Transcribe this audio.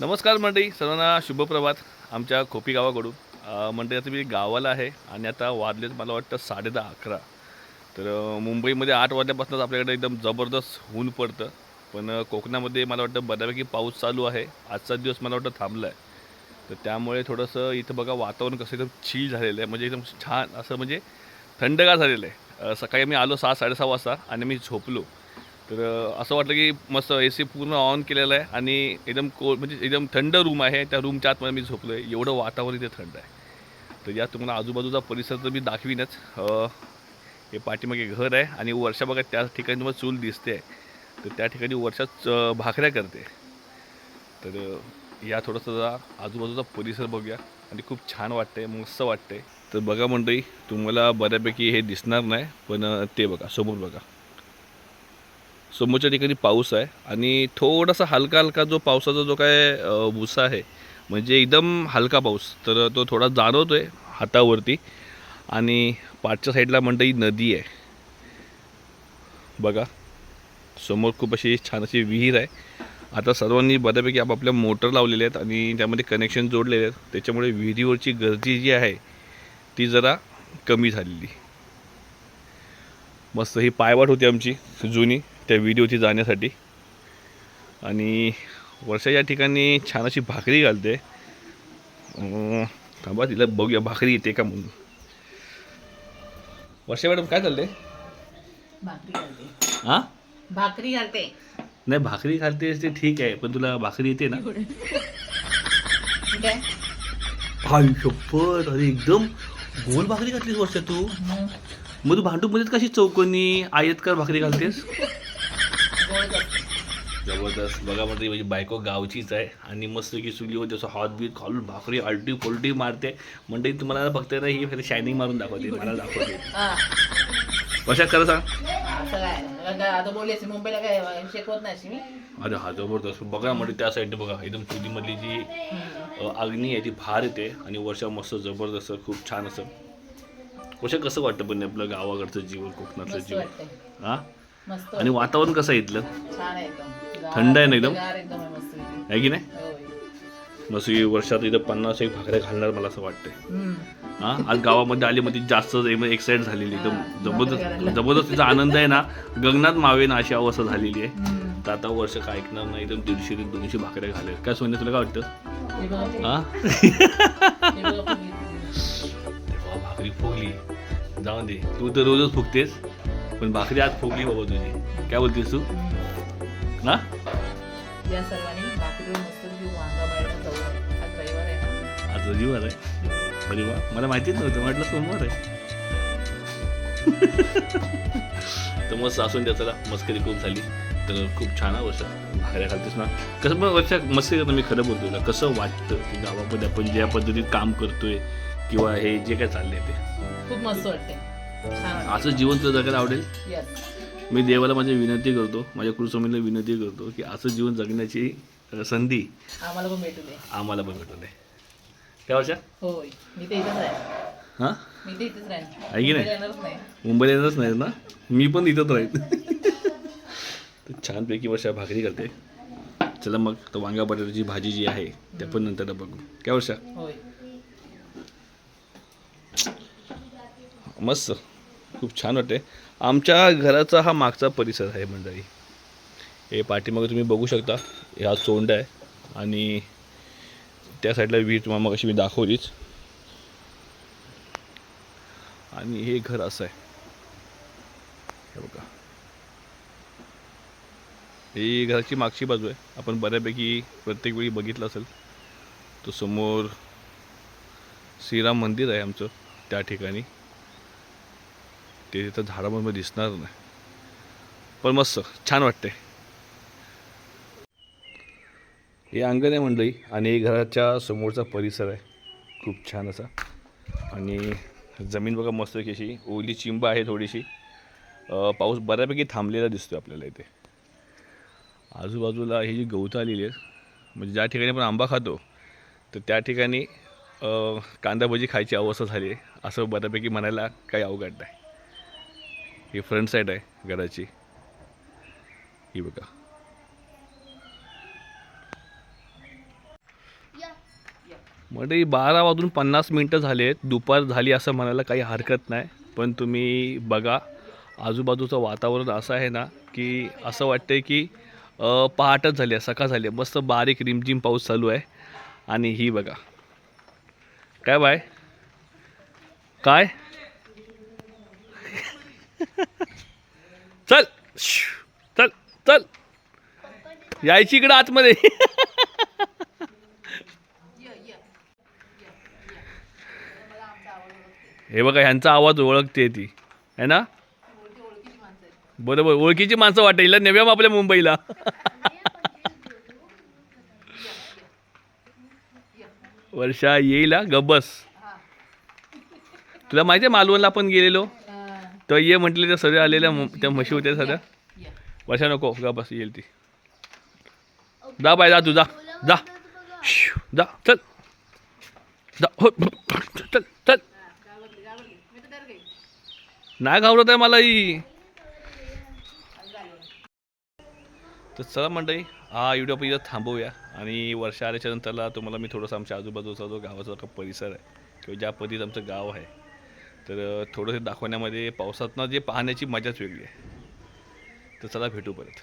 नमस्कार मंडळी सर्वांना शुभप्रभात आमच्या खोपी गावाकडून मंडळी आता मी गावाला आहे आणि आता वाजलेत मला वाटतं साडे दहा अकरा. तर मुंबईमध्ये आठ वाजल्यापासूनच आपल्याकडे एकदम जबरदस्त ऊन पडतं. पण कोकणामध्ये मला वाटतं बऱ्यापैकी पाऊस चालू आहे. आजचा दिवस मला वाटतं थांबला आहे तर त्यामुळे थोडंसं इथं बघा वातावरण कसं एकदम चिल झालेलं आहे. म्हणजे एकदम छान असं म्हणजे थंडगार झालेलं आहे. सकाळी मी आलो सहा साडेसहा वाजता आणि मी झोपलो. तर असं वाटलं की मस्त ए सी पूर्ण ऑन केलेलं आहे आणि एकदम को म्हणजे एकदम थंड रूम आहे. त्या रूमच्या आतमध्ये मी झोपलो आहे एवढं वातावरण इथे थंड आहे. तर या तुम्हाला आजूबाजूचा परिसर तर मी दाखवीनच. हे पाठीमागे घर आहे आणि वर्षा बघा त्या ठिकाणी तुम्हाला चूल दिसते आहे. तर त्या ठिकाणी वर्षाच भाकऱ्या करते तर या थोडंसं जरा आजूबाजूचा परिसर बघूया आणि खूप छान वाटतंय मस्त वाटतंय. तर बघा मंडळी तुम्हाला बऱ्यापैकी हे दिसणार नाही पण ते बघा समोर बघा. समोरच्या ठिकाणी पाऊस आहे आणि थोडासा हलका हलका जो पावसाचा जो काय भुसा आहे म्हणजे एकदम हलका पाऊस तर तो थोडा जाणवतो आहे हातावरती. आणि पाठच्या साईडला मंडई नदी आहे. बघा समोर खूप अशी छान अशी विहीर आहे. आता सर्वांनी बऱ्यापैकी आपापल्या मोटर लावलेले आहेत आणि त्यामध्ये कनेक्शन जोडलेले आहेत. त्याच्यामुळे विहिरीवरची गर्दी जी आहे ती जरा कमी झालेली. मस्त ही पायवाट होती आमची जुनी त्या व्हिडिओची जाण्यासाठी. आणि वर्षा या ठिकाणी छान अशी भाकरी घालते. थांबा तिला बघूया भाकरी येते का म्हणून. वर्षा मॅडम काय चाललंय? हां? भाकरी घालते. नाही भाकरी घालतेस ते ठीक आहे पण तुला भाकरी येते ना. हाय शपथ अरे एकदम गोल भाकरी घातलीस वर्षा तू? मग तू भांडूपमध्येच कशी चौकोनी आयतकार भाकरी घालतेस? जबरदस्त. बघा म्हणजे माझी बायको गावचीच आहे आणि मस्त की चुलीवर जसं हात बीत खालून भाकरी आलटी पोलटी मारते. म्हणजे तुम्हाला फक्त ना ही फक्त शायनिंग मारून दाखवते मला दाखवते. हा. कशा खरं सांग. असं आता मुंबईला काय शिकवत नाही अरे हा जबरदस्त बघा म्हणजे त्या साईडने बघा. एकदम चुलीमधली जी अग्नी आहे ती फार येते आणि वर्षा मस्त जबरदस्त खूप छान असं. वर्षा कसं वाटतं पण आपलं गावाकडचं जीवन कोकणातलं जीवन? हा? आणि वातावरण कसं आहे इथलं? थंड आहे ना एकदम? आहे की नाही. मस्त वर्षात इथं पन्नास एक भाकऱ्या घालणार मला असं वाटतंय. हा? आज गावामध्ये आली मध्ये जास्त एक्साइट झालेली एकदम जबरदस्त जबरदस्त तिचा आनंद आहे ना गगनात मावे ना अशी अवस्था झालेली आहे. तर आता वर्ष काय ऐकणार नाही एकदम दीडशे ते दोनशे भाकऱ्या घालेल काय सोन्या तुला काय वाटतं? हे? भाकरी फुगली. जाऊन दे. तू तर रोजच फुगतेस पण भाकरी आज फुगली बाबा तुझी. काय बोलतेस तू. हा? या सर्वांनी मस्त आज रविवार आहे ना? आज रविवार आहे. अरे वा. मला माहितीच नव्हतं. म्हटलं सोमवार आहे. तर मग सासून त्याचा मस्करी खूप झाली. तर खूप छान भाकऱ्या घालतेस ना. कसं पण वर्ष करता मी खरं बोलतो तुला कसं वाटतं की गावामध्ये आपण ज्या पद्धतीत काम करतोय किंवा हे जे काय चाललंय ते? खूप मस्त वाटते असं जीवन तुला जगायला आवडेल? मी देवाला माझी विनंती करतो माझ्या कुलस्वामीला विनंती करतो की असं जीवन जगण्याची संधी आम्हाला पण भेटू दे. आम्हाला पण भेटू दे. काय वर्षा? होय. मी तर इथंच आहे हां? मी तर इथेच राहीन. आहे की नाही? मुंबईला येणारच नाही. ना? मी पण इथंच राहील तर छानपैकी वर्षा भाकरी करते. चला मग तर वांगा बटाट्याची भाजी जी आहे त्या पण नंतर बघू. काय वर्षा? मस्त. खूप छान वाटते आमच्या घराचा हा मागचा परिसर आहे मंडळी. हे पाठीमागे तुम्ही बघू शकता. हा सोंड आहे. आणि त्या साईडला विहीर तुम्हाला मग अशी मी दाखवलीच. आणि हे घर असं आहे. हे बघा. ही घराची मागची बाजू आहे. आपण बऱ्यापैकी प्रत्येक वेळी बघितलं असेल तो समोर श्रीराम मंदिर आहे आमचं त्या ठिकाणी. ते तिथं झाडामध्ये दिसणार नाही. पण मस्त छान वाटते हे अंगण आहे मंडळी आणि हे घराच्या समोरचा परिसर आहे. खूप छान असा. आणि जमीन बघा मस्त की अशी ओली चिंब आहे थोडीशी. पाऊस बऱ्यापैकी थांबलेला दिसतो आपल्याला इथे. आजूबाजूला ही जी गवतं आलेली आहेत म्हणजे ज्या ठिकाणी आपण आंबा खातो तर त्या ठिकाणी कांदा भजी खायची अवस्था झाली आहे असं बऱ्यापैकी म्हणायला काही अवघड नाही. ही फ्रंट साईड आहे घराची ही बघा. म्हणजे बारा वाजून पन्नास मिनटं झाले आहेत. दुपार झाली असं म्हणायला काही हरकत नाही. पण तुम्ही बघा आजूबाजूचं वातावरण असं आहे ना की असं वाटतं की पहाटच झाली आहे सकाळ झाली आहे. मस्त बारीक रिमझिम पाऊस चालू आहे. आणि ही बघा. काय बाय? काय? चल. चल. चल. यायची इकडं आतमध्ये. हे बघा ह्यांचा आवाज ओळखते ती. है ना? बरोबर ओळखीची माणसं वाटेल नव्या आपल्या मुंबईला. वर्षा येईल हा, गब्बस तुला माहिती आहे मालवणला आपण गेलेलो? तर ये म्हटले त्या सगळ्या आलेल्या त्या म्हशी होत्या सगळ्या. वर्षा नको गब्बस येईल ती. जा बाय जा तू जा जा. जा चल. जा हो, चल चल. नाही घाबरत आहे मला ही. तर चला मंडळी हा व्हिडिओ आपण इथं थांबवूया. आणि वर्षा आल्याच्या नंतरला तुम्हाला मी थोडंसं आमच्या आजूबाजूचा जो गावाचा जो परिसर आहे किंवा ज्या पद्धतीत आमचं गाव आहे तर थोडंसं दाखवण्यामध्ये पावसातनं जे पाहण्याची मजाच वेगळी आहे. तर चला भेटू परत.